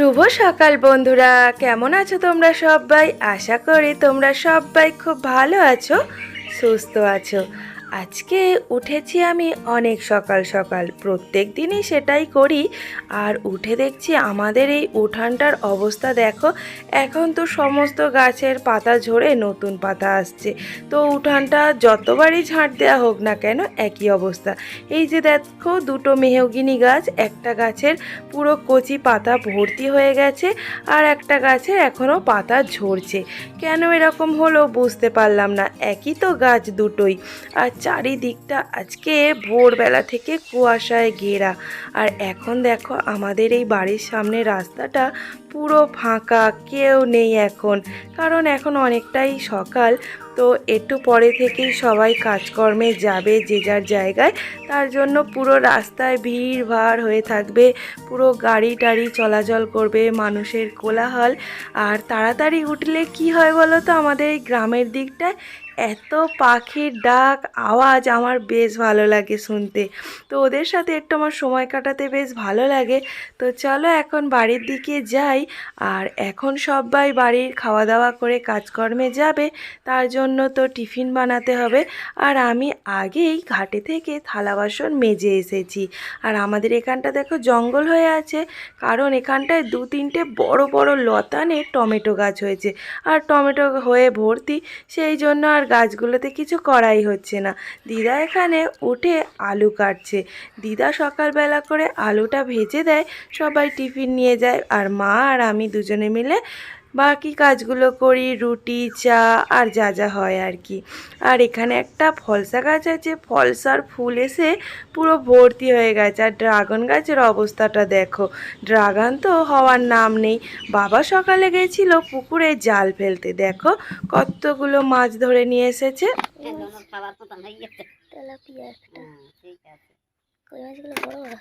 শুভ সকাল বন্ধুরা। কেমন আছো তোমরা সবাই? আশা করি তোমরা সবাই খুব ভালো আছো, সুস্থ আছো। আজকে উঠেছি আমি অনেক সকাল সকাল। প্রত্যেক দিনই সেটাই করি। আর উঠে দেখছি আমাদের এই উঠানটার অবস্থা দেখো, এখন তো সমস্ত গাছের পাতা ঝরে নতুন পাতা আসছে। তো উঠানটা যতবারই ঝাঁট দেওয়া হোক না কেন একই অবস্থা। এই যে দেখো দুটো মেহগিনি গাছ, একটা গাছের পুরো কচি পাতা ভর্তি হয়ে গেছে আর একটা গাছের এখনও পাতা ঝরছে। কেন এরকম হলো বুঝতে পারলাম না। একই তো গাছ দুটোই। আর চারিদিকটা আজকে ভোরবেলা থেকে কুয়াশায় ঘেরা। আর এখন দেখো আমাদের এই বাড়ির সামনে রাস্তাটা পুরো ফাঁকা, কেউ নেই এখন। কারণ এখন অনেকটাই সকাল, তো একটু পরে থেকেই সবাই কাজকর্মে যাবে যে যার জায়গায়। তার জন্য পুরো রাস্তায় ভিড় ভাড় হয়ে থাকবে, পুরো গাড়ি টাড়ি চলাচল করবে, মানুষের কোলাহল। আর তাড়াতাড়ি উঠলে কি হয় বলো তো, আমাদের এই গ্রামের দিকটায় এত পাখির ডাক, আওয়াজ আমার বেশ ভালো লাগে শুনতে। তো ওদের সাথে একটু আমার সময় কাটাতে বেশ ভালো লাগে। তো চলো এখন বাড়ির দিকে যাই। আর এখন সবাই বাড়ির খাওয়া দাওয়া করে কাজকর্মে যাবে। তার জন্য তো টিফিন বানাতে হবে। আর আমি আগেই ঘাটে থেকে থালা বাসন মেজে এসেছি। আর আমাদের এখানটা দেখো জঙ্গল হয়ে আছে। কারণ এখানটায় দু তিনটে বড় বড় লতানে টমেটো গাছ হয়েছে। আর টমেটো হয়ে ভর্তি। সেই জন্য আর গাছগুলোতে কিছু করাই হচ্ছে না। দিদা এখানে উঠে আলু কাটছে। দিদা সকালবেলা করে আলুটা ভেজে দেয়, সবাই টিফিন নিয়ে যায়, আর মা আর আমি দুজনে মিলে বাকি কাজগুলো করি রুটি চা আর যা যা হয় আর কি। আর এখানে একটা ফলসা গাছ আছে ফলসার ফুল এসে পুরো ভর্তি হয়ে গেছে। আর ড্রাগন গাছের অবস্থাটা দেখো। ড্রাগন তো হওয়ার নাম নেই। বাবা সকালে গেছিল পুকুরে জাল ফেলতে। দেখো কতগুলো মাছ ধরে নিয়ে এসেছে। হয়ে কই মাছগুলো বড় বড়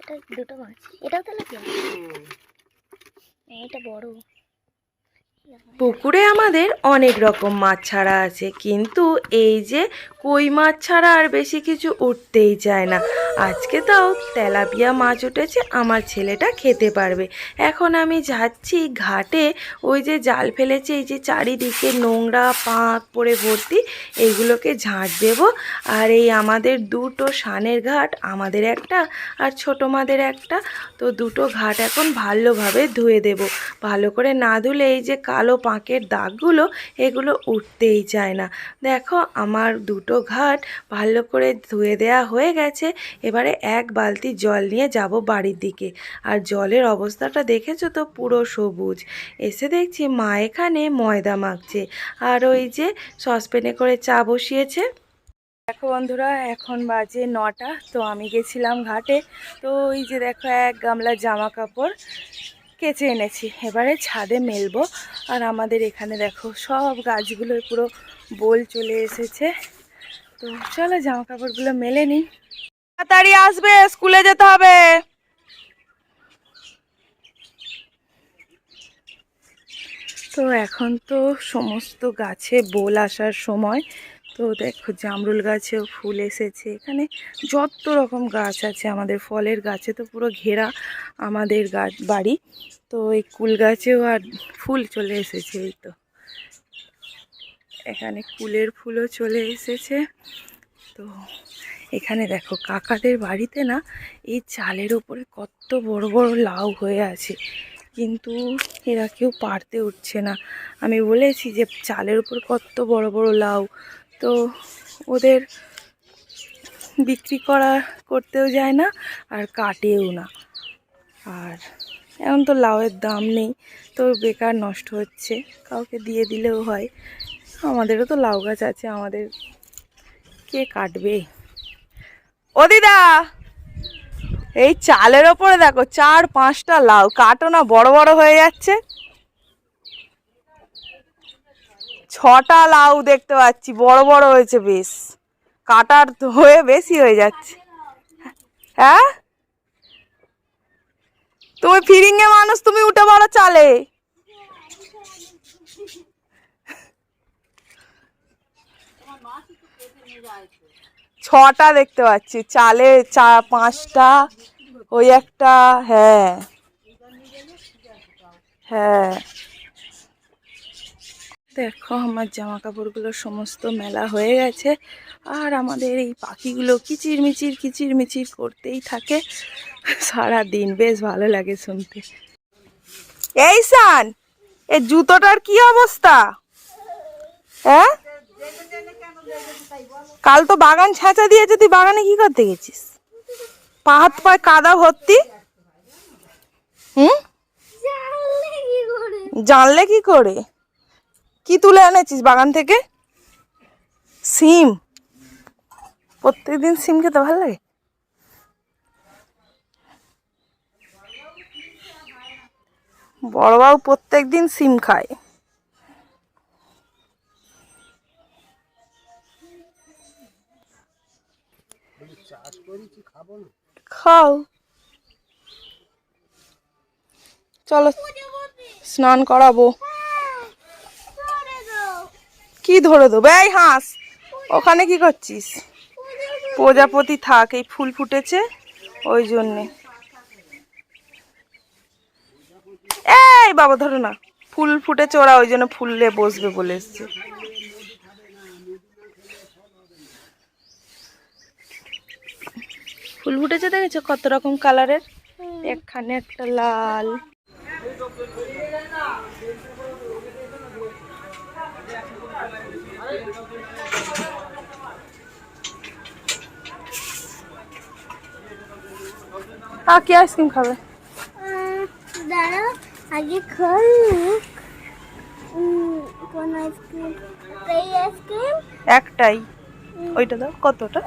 এটা দুটো মাছ। এটাও তেলাপিয়া? হ্যাঁ। বড়। পুকুরে আমাদের অনেক রকম মাছ ছাড়া আছে, কিন্তু এই যে কই মাছ ছাড়া আর বেশি কিছু উঠতেই চায় না। আজকে তাও তেলাপিয়া মাছ উঠেছে আমার ছেলেটা খেতে পারবে। এখন আমি যাচ্ছি ঘাটে, ওই যে জাল ফেলেছে, এই যে চারিদিকে নোংরা পাঁক পড়ে ভর্তি এইগুলোকে ঝাঁট দেব। আর এই আমাদের দুটো সানের ঘাট, আমাদের একটা আর ছোটো মাদের একটা, তো দুটো ঘাট এখন ভালোভাবে ধুয়ে দেব। ভালো করে না ধুলে এই যে কালো পাঁকের দাগগুলো, এগুলো উঠতেই চায় না। দেখো, আমার দুটো ঘাট ভালো করে ধুয়ে দেওয়া হয়ে গেছে এবারে এক বালতি জল নিয়ে যাব বাড়ির দিকে। আর জলের অবস্থাটা দেখেছ তো? পুরো সবুজ। এসে দেখছি মা এখানে ময়দা মাখছে। আর ওই যে সসপেনে করে চা বসিয়েছে। দেখো বন্ধুরা, এখন বাজে নটা, তো আমি গেছিলাম ঘাটে। তো ওই যে দেখো, এক গামলা জামা কাপড় কেচে এনেছি। এবারে ছাদে মেলবো। আর আমাদের এখানে দেখো, সব গাছগুলো পুরো বোল চলে এসেছে। তো চলো জামা কাপড়গুলো মেলে নিই। তাড়াতাড়ি আসবে, স্কুলে যেতে হবে। তো এখন তো সমস্ত গাছে বোল আসার সময়। তো দেখো জামরুল গাছেও ফুল এসেছে। এখানে যত রকম গাছ আছে, আমাদের ফলের গাছে তো পুরো ঘেরা আমাদের গাছ বাড়ি। তো এই কুল গাছেও আর ফুল চলে এসেছে এই তো। এখানে কুলের ফুলও চলে এসেছে। তো এখানে দেখো, কাকাদের বাড়িতে না এই চালের ওপরে কত বড় বড় লাউ হয়ে আছে। কিন্তু এরা কেউ পারতে উঠছে না। আমি বলেছি যে চালের উপর কত বড় বড় লাউ। তো ওদের বিক্রি করা করতেও যায় না আর কাটেও না। আর এখন তো লাউয়ের দাম নেই, তো বেকার নষ্ট হচ্ছে। কাউকে দিয়ে দিলেও হয়। আমাদেরও তো লাউ গাছ আছে, আমাদের কে কাটবে? ও দিদা, এই চালের ওপরে দেখো চার পাঁচটা লাউ কাটো না বড় বড় হয়ে যাচ্ছে। ছটা লাউ দেখতে পাচ্ছি, বড় বড় হয়েছে বেশ। কাটার হয়ে বেশি হয়ে যাচ্ছে। হ্যাঁ? তুমি ফিরিঙ্গে মানুষ, তুমি উঠে বড় চালে। ছটা দেখতে পাচ্ছি। চালে চা, পাঁচটা, ওই একটা হ্যাঁ। হ্যাঁ। দেখো, আমার জামা কাপড়গুলো সমস্ত মেলা হয়ে গেছে। আর আমাদের এই পাখিগুলো কিচির মিচির কিচির মিচির করতেই থাকে। সারা দিন বেশ ভালো লাগে শুনতে। এই সান এই জুতোটার কি অবস্থা? হ্যাঁ? কাল তো বাগান ছাঁচা দিয়েছে তুই বাগানে কি করতে গেছিস? পা হাত পায়ে কাদা ভর্তি। হুম? জানলে কি করে? কি তুলে এনেছিস বাগান থেকে? সিম। প্রত্যেকদিন সিম খেতে ভালো লাগে? বড়বাবু প্রত্যেকদিন সিম খায়। খাও। চলো, স্নান করাবো। কি ধরে দেবো? এই হাঁস, ওখানে কি করছিস? প্রজাপতি থাক, এই ফুল ফুটেছে ওই জন্যে। এই বাবা, ধরো না, ফুল ফুটেছে, ওরা ওই জন্য ফুললে বসবে বলে এসছে। ফুল ফুটেছে দেখেছ? কত রকম কালারের? এখানে একটা লাল। আ কি আইসক্রিম খাবে? দাঁড়া আগে খোল কোন আইসক্রিম? এই আইসক্রিম? একটাই। ওইটা দাও কতটা?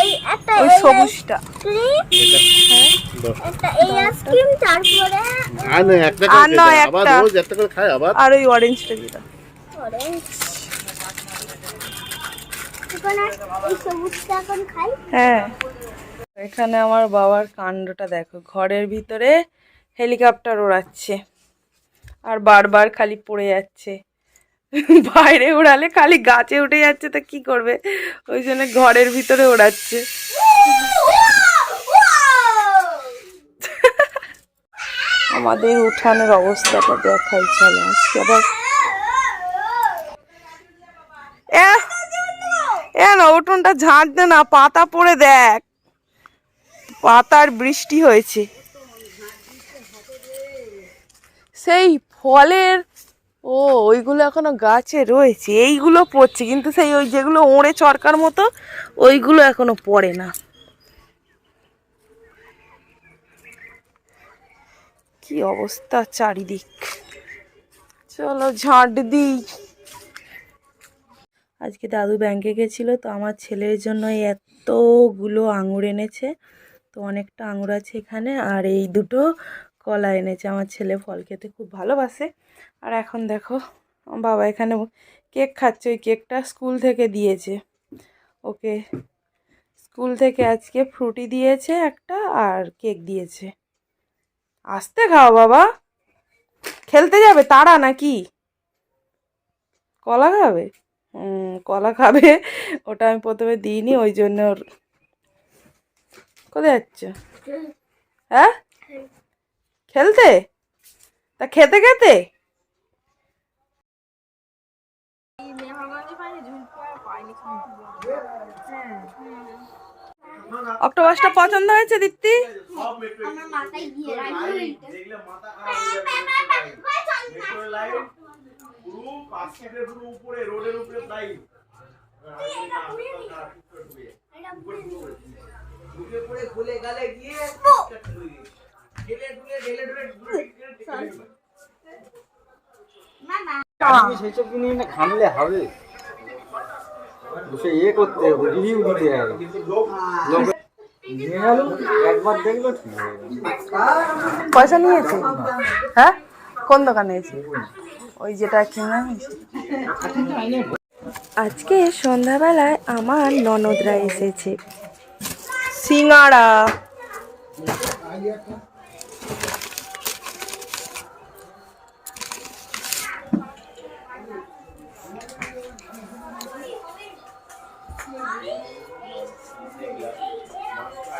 এই একটা ওই সবুজটা। আইসক্রিম একটা এই আইসক্রিম তারপরে আর নয় একটা। ওই অরেঞ্জটা দিয়ে দাও। হ্যাঁ। এখানে আমার বাবার কাণ্ডটা দেখো ঘরের ভিতরে হেলিকপ্টার ওড়াচ্ছে আর বারবার খালি পড়ে যাচ্ছে। বাইরে উড়ালে খালি গাছে উঠে যাচ্ছে তা কি করবে? ওই জন্য ঘরের ভিতরে ওড়াচ্ছে। আমাদের উঠানের অবস্থাটা দেখাই চলে আজকে আবার। এ এ না উঠোনটা ঝাঁট দে না পাতা পড়ে দেখ। পাতার বৃষ্টি হয়েছে। সেই ফলের ও, ওইগুলো এখনও গাছে রয়েছে। এইগুলো পড়ছে, কিন্তু সেই ওই যেগুলো ওড়ে চরকার মতো, ওইগুলো এখনও পড়ে না। কি অবস্থা চারিদিক? চলো ঝাঁট দিই। আজকে দাদু ব্যাংকে গেছিল, তো আমার ছেলের জন্য এতগুলো আঙুর এনেছে, তো অনেকটা আঙুর আছে এখানে, আর এই দুটো কলা এনেছে। আমার ছেলে ফল খেতে খুব ভালোবাসে। আর এখন দেখো বাবা এখানে কেক খাচ্ছে। ওই কেকটা স্কুল থেকে দিয়েছে। ওকে স্কুল থেকে আজকে ফ্রুটি দিয়েছে একটা আর কেক দিয়েছে। আসতে খাও বাবা। খেলতে যাবে? তারা নাকি? কলা খাবে? কলা খাবে। ওটা আমি প্রথমে দিইনি, ওই জন্য ওর কোথায় যাচ্ছ? হ্যাঁ। খেলতে? তা খেতে খেতে? অক্টোপাসটা পছন্দ হয়েছে দীপ্তি? মাথায় গিয়ে হবে। সে ইয়ে করতে রিভিউ দিতে। পয়সা নিয়েছে? হ্যাঁ? কোন দোকানে এসে? ওই যেটা কিনা আজকে সন্ধ্যাবেলায় আমার ননদরা এসেছে। সিঙ্গাড়া Okay.